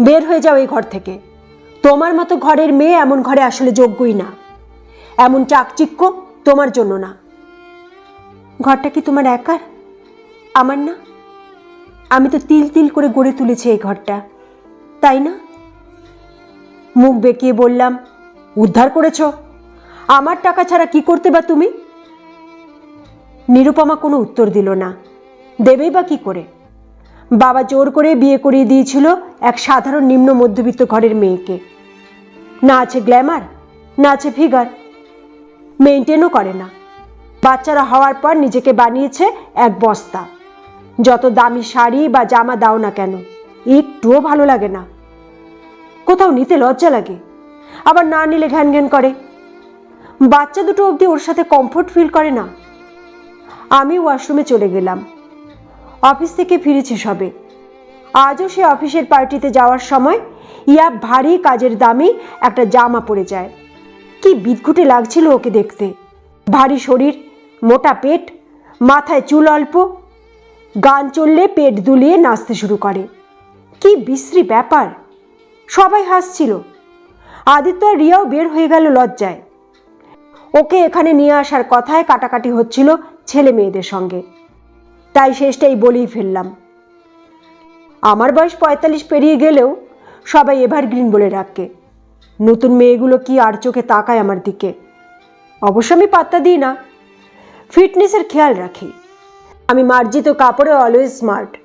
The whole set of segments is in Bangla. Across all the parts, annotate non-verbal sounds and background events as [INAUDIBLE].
বের হয়ে যাও এই ঘর থেকে। তোমার মতো ঘরের মেয়ে এমন ঘরে আসলে যোগ্যই না। এমন চাকচিক্য তোমার জন্য না। ঘরটা কি তোমার একার? আমার না? আমি তো তিল তিল করে গড়ে তুলেছি এই ঘরটা। তাই না? মুখ বেঁকিয়ে বললাম, উদ্ধার করেছ? আমার টাকা ছাড়া কি করতে বা তুমি? নিরুপমা কোনো উত্তর দিল না। দেবেই বা কি করে? বাবা জোর করে বিয়ে করিয়ে দিয়েছিল এক সাধারণ নিম্ন মধ্যবিত্ত ঘরের মেয়েকে। না আছে গ্ল্যামার, না আছে ফিগার। মেনটেনও করে না। বাচ্চারা হওয়ার পর নিজেকে বানিয়েছে এক বস্তা। যত দামি শাড়ি বা জামা দাও না কেন, একটুও ভালো লাগে না। কোথাও নিতে লজ্জা লাগে, আবার না নিলে ঘ্যান ঘ্যান করে। বাচ্চা দুটো অবধি ওর সাথে কমফোর্ট ফিল করে না। আমি ওয়াশরুমে চলে গেলাম। অফিস থেকে ফিরেছে সবে। আজও সে অফিসের পার্টিতে যাওয়ার সময় ইয়া ভারী কাজের দামি একটা জামা পরে যায়। কি বিদঘুটে লাগছিল ওকে দেখতে। ভারী শরীর, মোটা পেট, মাথায় চুল অল্প, গান চললে পেট দুলিয়ে নাচতে শুরু করে। কি বিশ্রী ব্যাপার। সবাই হাসছিল। আদিত্য আর রিয়াও বের হয়ে গেল লজ্জায়। ওকে এখানে নিয়ে আসার কথায় কাটাকাটি হচ্ছিল ছেলে মেয়েদের সঙ্গে। তাই শেষটাই বলেই ফেললাম। আমার বয়স পঁয়তাল্লিশ পেরিয়ে গেলেও সবাই এভারগ্রিন বলে রাখে নতুন মেয়েগুলো কি আর চোখে তাকায় আমার দিকে। অবশ্য আমি পাত্তা দিই না। ফিটনেসের খেয়াল রাখি। আমি মার্জিত কাপড়ে অলওয়েজ স্মার্ট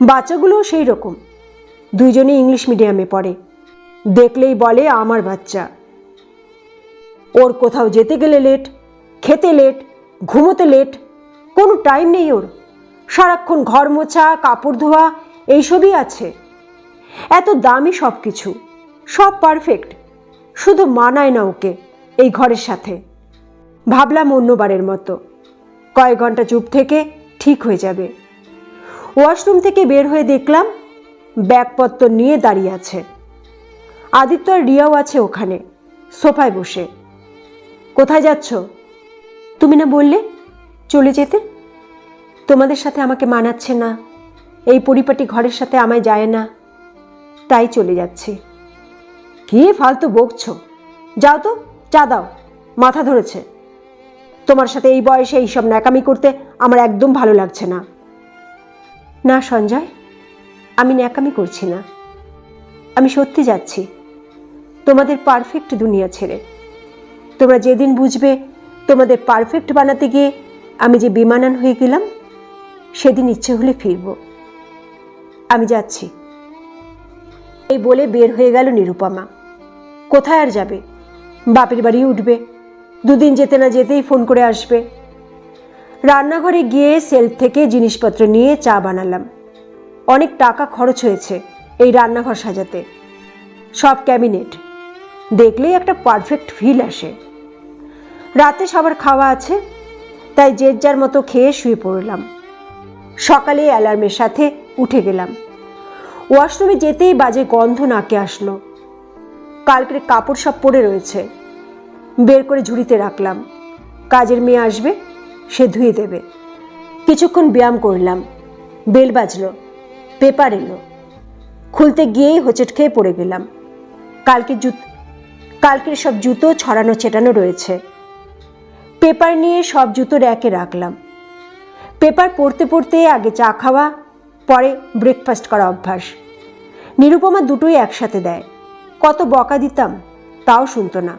বাচ্চাগুলোও সেই রকম। দুইজনেই ইংলিশ মিডিয়ামে পড়ে। দেখলেই বলে আমার বাচ্চা। ওর কোথাও যেতে গেলে লেট খেতে লেট ঘুমোতে লেট কোনো টাইম নেই ওর। সারাক্ষণ ঘর মোছা, কাপড় ধোয়া, এইসবই আছে। এত দামি সব কিছু সব পারফেক্ট শুধু মানায় না ওকে এই ঘরের সাথে। ভাবলাম অন্যবারের মতো। কয়েক ঘণ্টা চুপ থেকে ঠিক হয়ে যাবে। ওয়াশরুম থেকে বের হয়ে দেখলাম ব্যাগপত্র নিয়ে দাঁড়িয়ে আছে। আদিত্য আর রিয়াও আছে ওখানে, সোফায় বসে। কোথায় যাচ্ছ? তুমি না বললে চলে যেতে? তোমাদের সাথে আমাকে মানাচ্ছে না। এই পরিপাটি ঘরের সাথে আমায় যায় না। তাই চলে যাচ্ছে। কি ফালতু বকছ? যাও তো, চা দাও। মাথা ধরেছে। তোমার সাথে এই বয়সে এইসব ন্যাকামি করতে আমার একদম ভালো লাগছে না। না, সঞ্জয়, আমি ন্যাকামি করছি না। আমি সত্যি যাচ্ছি। তোমাদের পারফেক্ট দুনিয়া ছেড়ে। তোমরা যেদিন বুঝবে তোমাদের পারফেক্ট বানাতে গিয়ে আমি যে বিমানান হয়ে গেলাম সেদিন ইচ্ছে হলে ফিরব। আমি যাচ্ছি। এই বলে বের হয়ে গেল নিরুপমা। কোথায় আর যাবে? বাপের বাড়ি উঠবে। দুদিন যেতে না যেতেই ফোন করে আসবে। রান্নাঘরে গিয়ে সেলফ থেকে জিনিসপত্র নিয়ে চা বানালাম। অনেক টাকা খরচ হয়েছে এই রান্নাঘর সাজাতে। সব ক্যাবিনেট। দেখলেই একটা পারফেক্ট ফিল আসে। রাতে সবার খাওয়া আছে, তাই যে যার মতো খেয়ে শুয়ে পড়লাম। সকালে অ্যালার্মের সাথে উঠে গেলাম। ওয়াশরুমে যেতেই বাজে গন্ধ নাকে আসলো। কালকের কাপড় সব পরে রয়েছে। বের করে ঝুড়িতে রাখলাম। কাজের মেয়ে আসবে, সে ধুয়ে দেবে। কিছুক্ষণ ব্যায়াম করলাম। বেল বাজলো, পেপার এলো। খুলতে গিয়েই হোঁচট খেয়ে পড়ে গেলাম। কালকে জুত, কালকের সব জুতো ছড়ানো ছেটানো রয়েছে। পেপার নিয়ে সব জুতো র্যাকে রাখলাম। পেপার পড়তে পড়তে আগে চা খাওয়া, পরে ব্রেকফাস্ট করা অভ্যাস। নিরুপমা দুটোই একসাথে দেয়। কত বকা দিতাম, তাও শুনতো না।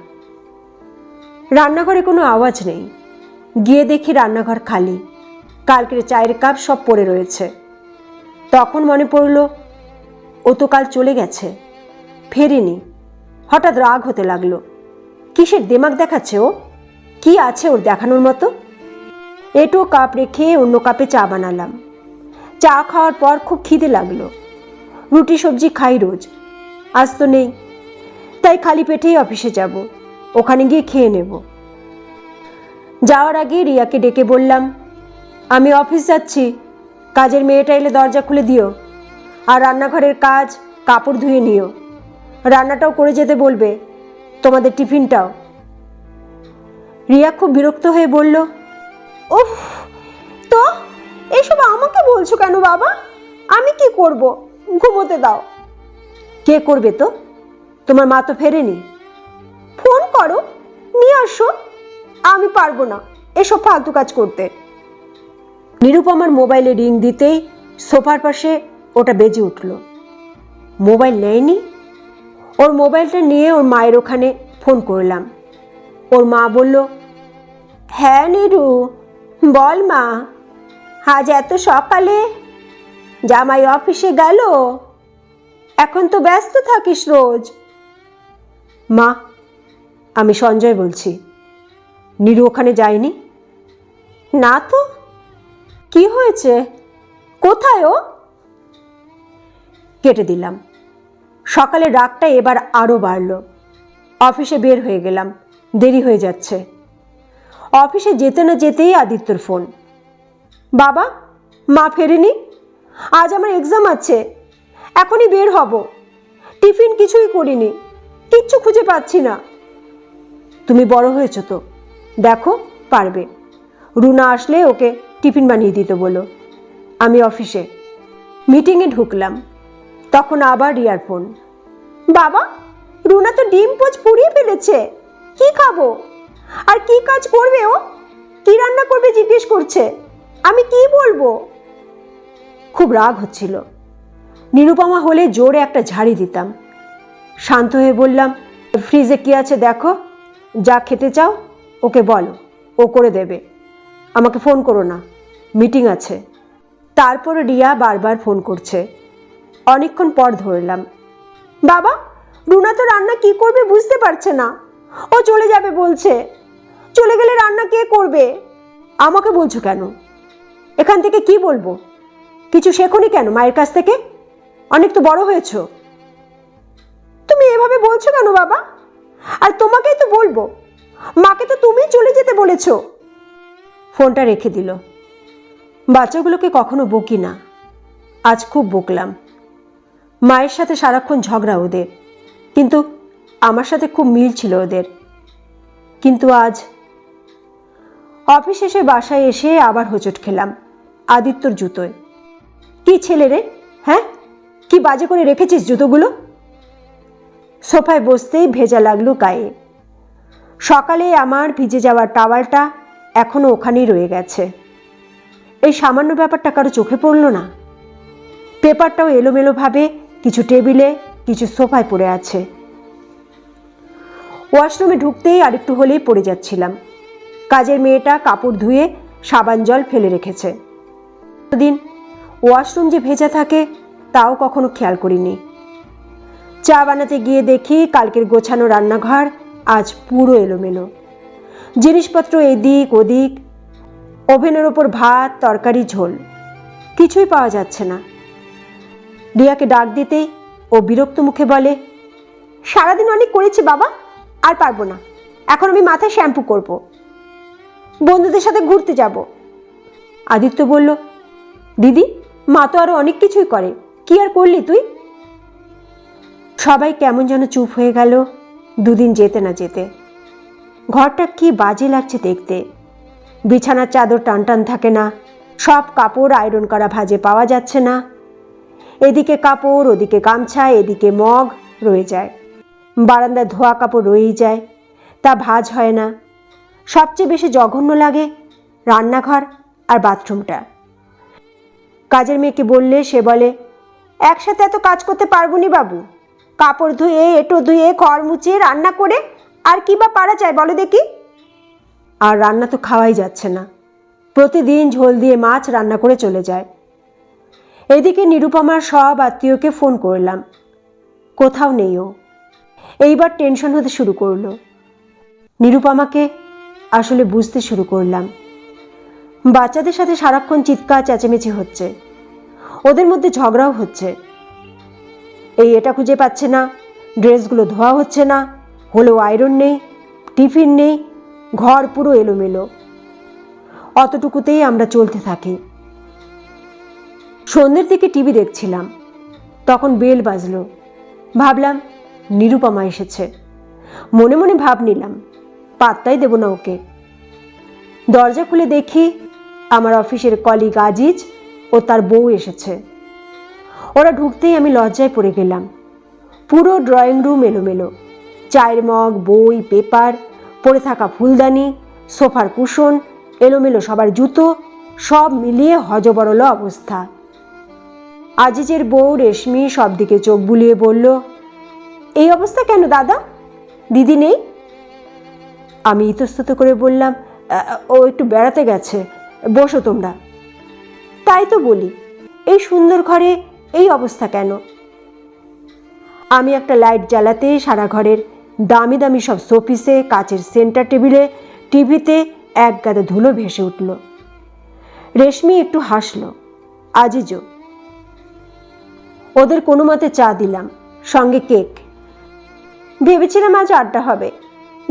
রান্নাঘরে কোনো আওয়াজ নেই। গিয়ে দেখি রান্নাঘর খালি। কালকের চায়ের কাপ সব পড়ে রয়েছে। তখন মনে পড়ল, ও তো কাল চলে গেছে। ফেরেনি। হঠাৎ রাগ হতে লাগল। কিসের দেমাগ দেখাচ্ছে ও? কি আছে ওর দেখানোর মতো? এটো কাপ রেখে অন্য কাপে চা বানালাম। চা খাওয়ার পর খুব খিদে লাগল। রুটি সবজি খাই রোজ। আজ তো নেই। তাই খালি পেটেই অফিসে যাব। ওখানে গিয়ে খেয়ে নেব। যাওয়ার আগে রিয়াকে ডেকে বললাম, আমি অফিস যাচ্ছি। কাজের মেয়েটা এলে দরজা খুলে দিও। আর রান্নাঘরের কাজ, কাপড় ধুয়ে নিও। রান্নাটাও করে যেতে বলবে। তোমাদের টিফিনটাও। রিয়া খুব বিরক্ত হয়ে বলল উফ, তো এসব আমাকে বলছো কেন বাবা? আমি কি করব? ঘুমোতে দাও। কে করবে তো? তোমার মা তো ফেরেনি। ফোন করো, নিয়ে আসো। আমি পারব না এসব ফালতু কাজ করতে। নিরুপমার মোবাইলে রিং দিতেই সোফার পাশে ওটা বেজে উঠল। মোবাইল নেয়নি। ওর মোবাইলটা নিয়ে ওর মায়ের ওখানে ফোন করলাম। ওর মা বলল হ্যাঁ নিরু বল মা, আজ এত সকালে জামাই অফিসে গেল, এখন তো ব্যস্ত থাকিস রোজ। মা, আমি সঞ্জয় বলছি। নিরু ওখানে যায়নি? না তো। কি হয়েছে? কোথায় ও? কেটে দিলাম। সকালে রাগটা এবার আরও বাড়ল। অফিসে বের হয়ে গেলাম। দেরি হয়ে যাচ্ছে। অফিসে যেতে না যেতেই আদিত্যর ফোন। বাবা, মা ফেরেনি? আজ আমার এক্সাম আছে। এখনই বের হব। টিফিন কিছুই করিনি। কিচ্ছু খুঁজে পাচ্ছি না। তুমি বড় হয়েছ তো। দেখো, পারবে। রুনা আসলে ওকে টিফিন বানিয়ে দিতে বলো আমি অফিসে। মিটিংয়ে ঢুকলাম। তখন আবার রিয়ার ফোন। বাবা, রুনা তো ডিম পোচ পুড়িয়ে ফেলেছে। কি খাব? আর কি কাজ করবে ও? কি রান্না করবে জিজ্ঞেস করছে? আমি কি বলব? খুব রাগ হচ্ছিল। নিরুপমা হলে জোরে একটা ঝাড়ি দিতাম। শান্ত হয়ে বললাম, ফ্রিজে কি আছে দেখো। যা খেতে চাও, ওকে বলো। ও করে দেবে। আমাকে ফোন করো না। মিটিং আছে। তারপর রিয়া বারবার ফোন করছে। অনেকক্ষণ পর ধরলাম, বাবা, রুনা তো রান্না কি করবে বুঝতে পারছে না। ও চলে যাবে বলছে। চলে গেলে রান্না কে করবে? আমাকে বলছো কেন? এখান থেকে কি বলব? কিছু শেখনি কেন মায়ের কাছ থেকে? অনেক তো বড় হয়েছো। তুমি এভাবে বলছো কেন বাবা? আর তোমাকেই তো বলব। মাকে তো তুমি চলে যেতে বলেছ। ফোনটা রেখে দিল। বাচ্চাগুলোকে কখনো বকি না। আজ খুব বকলাম। মায়ের সাথে সারাক্ষণ ঝগড়া ওদের। কিন্তু আমার সাথে খুব মিল ছিল ওদের। কিন্তু আজ অফিস এসে বাসায় এসে আবার হোঁচট খেলাম আদিত্যর জুতোয়। কি ছেলে রে? হ্যাঁ? কি বাজে করে রেখেছিস জুতোগুলো? সোফায় বসতেই ভেজা লাগল গায়ে। সকালে আমার ভিজে যাওয়া টাওয়ালটা এখনও ওখানেই রয়ে গেছে। এই সামান্য ব্যাপারটা কারও চোখে পড়ল না। পেপারটাও এলোমেলোভাবে কিছু টেবিলে, কিছু সোফায় পড়ে আছে। ওয়াশরুমে ঢুকতেই আরেকটু হলেই পড়ে যাচ্ছিলাম। কাজের মেয়েটা কাপড় ধুয়ে সাবান জল ফেলে রেখেছে। দিন ওয়াশরুম যে ভেজা থাকে, তাও কখনো খেয়াল করিনি। চা বানাতে গিয়ে দেখি কালকের গোছানো রান্নাঘর আজ পুরো এলোমেলো। জিনিসপত্র এদিক ওদিক, ওভেনের ওপর ভাত, তরকারি, ঝোল। কিছুই পাওয়া যাচ্ছে না। রিয়াকে ডাক দিতেই ও বিরক্ত মুখে বলে, সারাদিন অনেক করেছি বাবা আর পারব না। এখন আমি মাথায় শ্যাম্পু করব। বন্ধুদের সাথে ঘুরতে যাব। আদিত্য বলল, দিদি, মা তো আরও অনেক কিছুই করে। কি আর করলি তুই? সবাই কেমন যেন চুপ হয়ে গেল, দুদিন যেতে না যেতে। ঘরটা কি বাজে লাগছে দেখতে। বিছানার চাদর টান টান থাকে না, সব কাপড় আয়রন করা ভাজে পাওয়া যাচ্ছে না। এদিকে কাপড়, ওদিকে গামছা, এদিকে মগ রয়ে যায়। বারান্দায় ধোয়া কাপড় রয়েই যায়। তা ভাজ হয় না। সবচেয়ে বেশি জঘন্য লাগে রান্নাঘর আর বাথরুমটা। কাজের মেয়েকে বললে, সে বলে, একসাথে এত কাজ করতে পারব নি বাবু। কাপড় ধুয়ে, এটো ধুয়ে ঘর মুছিয়ে রান্না করে, আর কি বা পারা যায় বলো দেখি? আর রান্না তো খাওয়াই যাচ্ছে না। প্রতিদিন ঝোল দিয়ে মাছ রান্না করে চলে যায়। এদিকে নিরুপমার সব আত্মীয়কে ফোন করলাম। কোথাও নেই ও। এইবার টেনশন হতে শুরু করল। নিরুপমাকে আসলে বুঝতে শুরু করলাম। বাচ্চাদের সাথে সারাক্ষণ চিৎকার, চেঁচেমেচি হচ্ছে। ওদের মধ্যে ঝগড়াও হচ্ছে। এই এটা খুঁজে পাচ্ছে না, ড্রেসগুলো ধোয়া হচ্ছে না, হলেও আয়রন নেই, টিফিন নেই, ঘর পুরো এলোমেলো। অতটুকুতেই আমরা চলতে থাকি। সন্ধ্যের দিকে টিভি দেখছিলাম। তখন বেল বাজলো। ভাবলাম নিরুপমা এসেছে। মনে মনে ভাব নিলাম, পাত্তাই দেব না ওকে। দরজা খুলে দেখি আমার অফিসের কলিগ আজিজ ও তার বউ এসেছে। ওরা ঢুকতেই আমি লজ্জায় পড়ে গেলাম। পুরো ড্রয়িং রুম এলোমেলো। চায়ের মগ, বই, পেপার, পড়ে থাকা ফুলদানি, সোফার কুশন, এলোমেলো সবার জুতো, সব মিলিয়ে হজবরল অবস্থা। আজিজের বউ রেশমি সব দিকে চোখ বুলিয়ে বলল এই অবস্থা কেন, দাদা? দিদি নেই? আমি ইতস্তত করে বললাম ও একটু বেড়াতে গেছে, বসো তোমরা। তাই তো বলি, এই সুন্দর ঘরে এই অবস্থা কেন? আমি একটা লাইট জ্বালাতে সারা ঘরের দামি দামি সব শোপিসে, কাচের সেন্টার টেবিলে, টিভিতে এক গাদা ধুলো ভেসে উঠল। রেশমি একটু হাসলো আজিজও ওদের কোনো মতে চা দিলাম, সঙ্গে কেক। ভেবেছিলাম আজ আড্ডা হবে।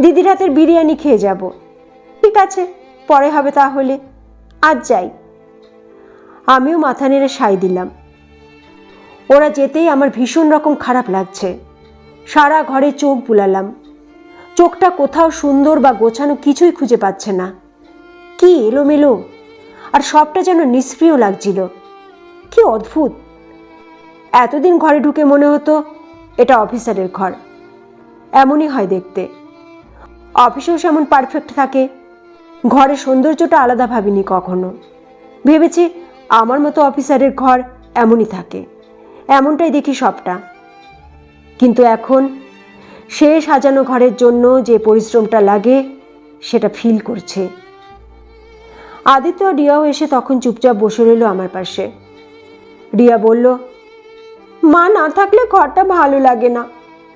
দিদির হাতের বিরিয়ানি খেয়ে যাব। ঠিক আছে, পরে হবে তাহলে। আজ যাই। আমিও মাথা নেড়ে সাই দিলাম। ওরা যেতেই আমার ভীষণ রকম খারাপ লাগছে। সারা ঘরে চোখ বুলালাম। চোখটা কোথাও সুন্দর বা গোছানো কিছুই খুঁজে পাচ্ছে না। কি এলোমেলো। আর সবটা যেন নিষ্ক্রিয় লাগছিল। কি অদ্ভুত। এতদিন ঘরে ঢুকে মনে হতো এটা অফিসারের ঘর। এমনই হয় দেখতে। অফিসেও সেমন পারফেক্ট থাকে। ঘরের সৌন্দর্যটা আলাদা ভাবিনি কখনো। ভেবেছি আমার মতো অফিসারের ঘর এমনই থাকে। এমনটাই দেখি সবটা। কিন্তু এখন সে সাজানো ঘরের জন্য যে পরিশ্রমটা লাগে, সেটা ফিল করছে। আদিত্য রিয়াও এসে তখন চুপচাপ বসে রইল আমার পাশে। রিয়া বলল, মা না থাকলে ঘরটা ভালো লাগে না।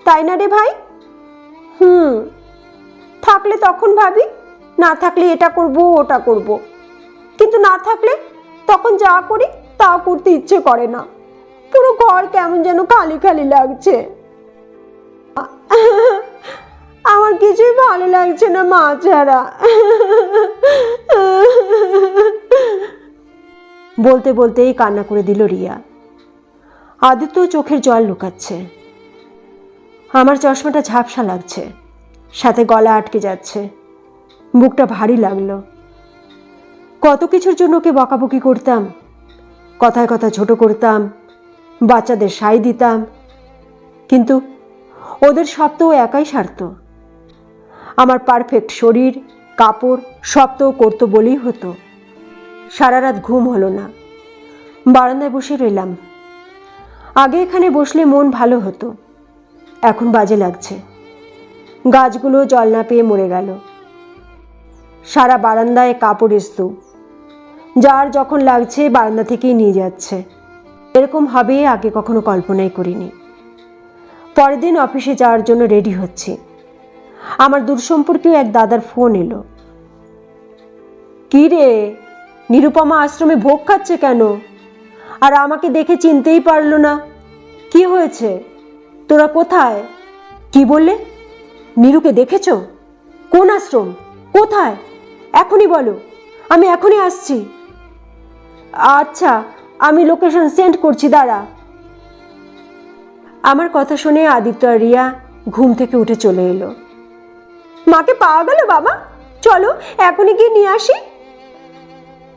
তাই না রে ভাই? হুম। থাকলে তখন ভাবি, না থাকলে এটা করব, ওটা করব। কিন্তু না থাকলে তখন যা করি তা করতে ইচ্ছে করে না। পুরো ঘর কেমন যেন খালি খালি লাগছে। আমার কিছুই ভালো লাগছে না মা ছাড়া। বলতে বলতেই কান্না করে দিল রিয়া। আদিত্য চোখের জল লুকাচ্ছে। আমার চশমাটা ঝাপসা লাগছে। সাথে গলা আটকে যাচ্ছে। বুকটা ভারী লাগল। কত কিছুর জন্য ওকে বকাবকি করতাম। কথায় কথা ছোট করতাম। বাচ্চাদের সাই দিতাম। কিন্তু ওদের সব তো একাই সারত। আমার পারফেক্ট শরীর, কাপড়, সব তো করতো বলেই হতো। সারা রাত ঘুম হলো না। বারান্দায় বসে রইলাম। আগে এখানে বসলে মন ভালো হতো। এখন বাজে লাগছে। গাছগুলো জল না পেয়ে মরে গেল। সারা বারান্দায় কাপড়ের স্তূপ। যার যখন লাগছে, বারান্দা থেকেই নিয়ে যাচ্ছে। এরকম হবে আগে কখনো কল্পনাই করিনি। পরের দিন অফিসে যাওয়ার জন্য রেডি হচ্ছি। আমার দূরসম্পর্কীয় এক দাদার ফোন এলো। কি রে নিরুপমা আশ্রমে ভোগ খাচ্ছে কেন? আর আমাকে দেখে চিনতেই পারল না। কি হয়েছে? তোরা কোথায়? কি বললে? নীরুকে দেখেছ? কোন আশ্রম? কোথায়? এখনই বলো। আমি এখনই আসছি। আচ্ছা আমি লোকেশন সেন্ড করছি, দাঁড়া। আমার কথা শুনে আদিত্য আর রিয়া ঘুম থেকে উঠে চলে এলো। মাকে পাওয়া গেল, বাবা? চলো, এখনই গিয়ে নিয়ে আসি।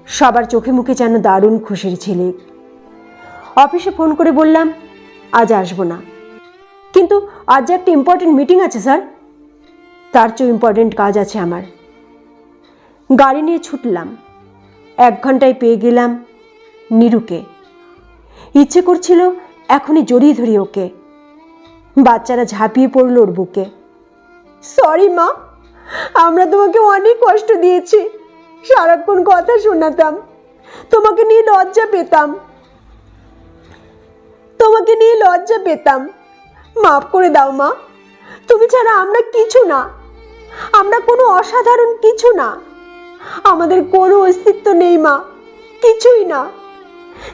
সবার চোখে মুখে যেন দারুণ খুশির ছেলে অফিসে ফোন করে বললাম, আজ আসব না। কিন্তু আজ যে একটা ইম্পর্টেন্ট মিটিং আছে স্যার তার চেয়েও ইম্পর্টেন্ট কাজ আছে আমার। গাড়ি নিয়ে ছুটলাম। এক ঘন্টায় পেয়ে গেলাম নিরুকে। ইচ্ছে করছিল এখনই জড়িয়ে ধরি ওকে। বাচ্চারা ঝাঁপিয়ে পড়ল ওর বুকে। সরি মা, আমরা তোমাকে অনেক কষ্ট দিয়েছি। সারাক্ষণ কথা শোনাতাম। তোমাকে নিয়ে লজ্জা পেতাম। তোমাকে নিয়ে লজ্জা পেতাম। মাফ করে দাও মা। তুমি ছাড়া আমরা কিছু না। আমরা কোনো অসাধারণ কিছু না। আমাদের কোনো অস্তিত্ব নেই মা। কিছুই না।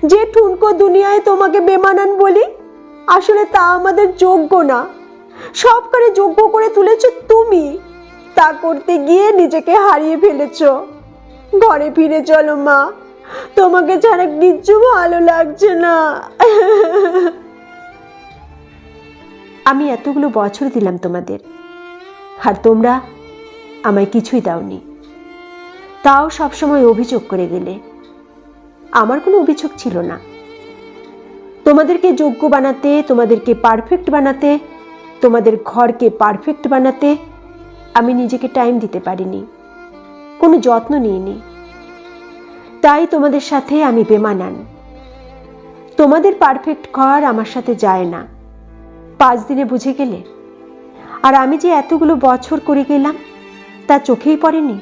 যে ঠুনকো দুনিয়ায় তোমাকে বেমানান বলি, আসলে তা আমাদের যোগ্য না। সব করে যোগ্য করে তুলেছ তুমি। তা করতে গিয়ে নিজেকে হারিয়ে ফেলেছ। ঘরে ফিরে চলো মা। তোমাকে ছাড়া কিচ্ছু ভালো লাগছে না। [LAUGHS] আমি এতগুলো বছর দিলাম তোমাদের। আর তোমরা আমায় কিছুই দাওনি। তাও সবসময় অভিযোগ করে গেলে। আমার কোনো অভিযোগ ছিল না। তোমাদেরকে যোগ্য বানাতে, তোমাদেরকে পারফেক্ট বানাতে, তোমাদের ঘরকে পারফেক্ট বানাতে আমি নিজেকে টাইম দিতে পারিনি। কোনো যত্ন নিইনি। তাই তোমাদের সাথে আমি বেমানান। তোমাদের পারফেক্ট ঘর আমার সাথে যায় না। পাঁচ দিনে বুঝে গেলে। আর আমি যে এতগুলো বছর করে গেলাম, তা চোখেই পড়েনি।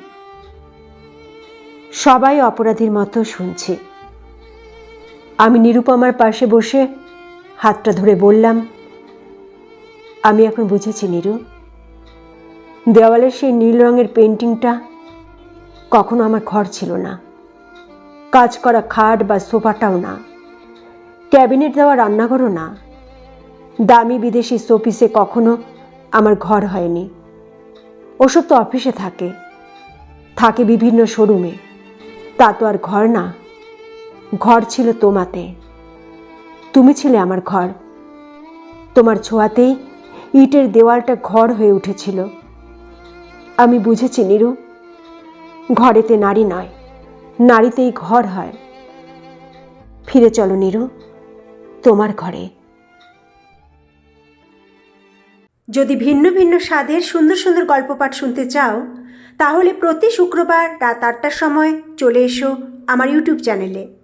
সবাই অপরাধীর মতো শুনছে। আমি নিরুপমার পাশে বসে হাতটা ধরে বললাম, আমি এখন বুঝেছি নিরু, দেওয়ালের সেই নীল রঙের পেন্টিংটা কখনো আমার ঘর ছিল না। কাজ করা খাট বা সোফাটাও না। ক্যাবিনেট দেওয়া রান্নাঘরও না। দামি বিদেশি শোপিসে কখনো আমার ঘর হয়নি। ওসব তো অফিসে থাকে। থাকে বিভিন্ন শোরুমে। তা তো আর ঘর না। ঘর ছিল তোমাতে। তুমি ছিলে আমার ঘর। তোমার ছোঁয়াতেই ইটের দেওয়ালটা ঘর হয়ে উঠেছিল। আমি বুঝেছি, নিরু, ঘরেতে নারী নয়, নারীতেই ঘর হয়। ফিরে চলো, নিরু, তোমার ঘরে। যদি ভিন্ন ভিন্ন স্বাদের সুন্দর সুন্দর গল্প পাঠ শুনতে চাও, তাহলে প্রতি শুক্রবার রাত আটটার সময় চলে এসো আমার ইউটিউব চ্যানেলে।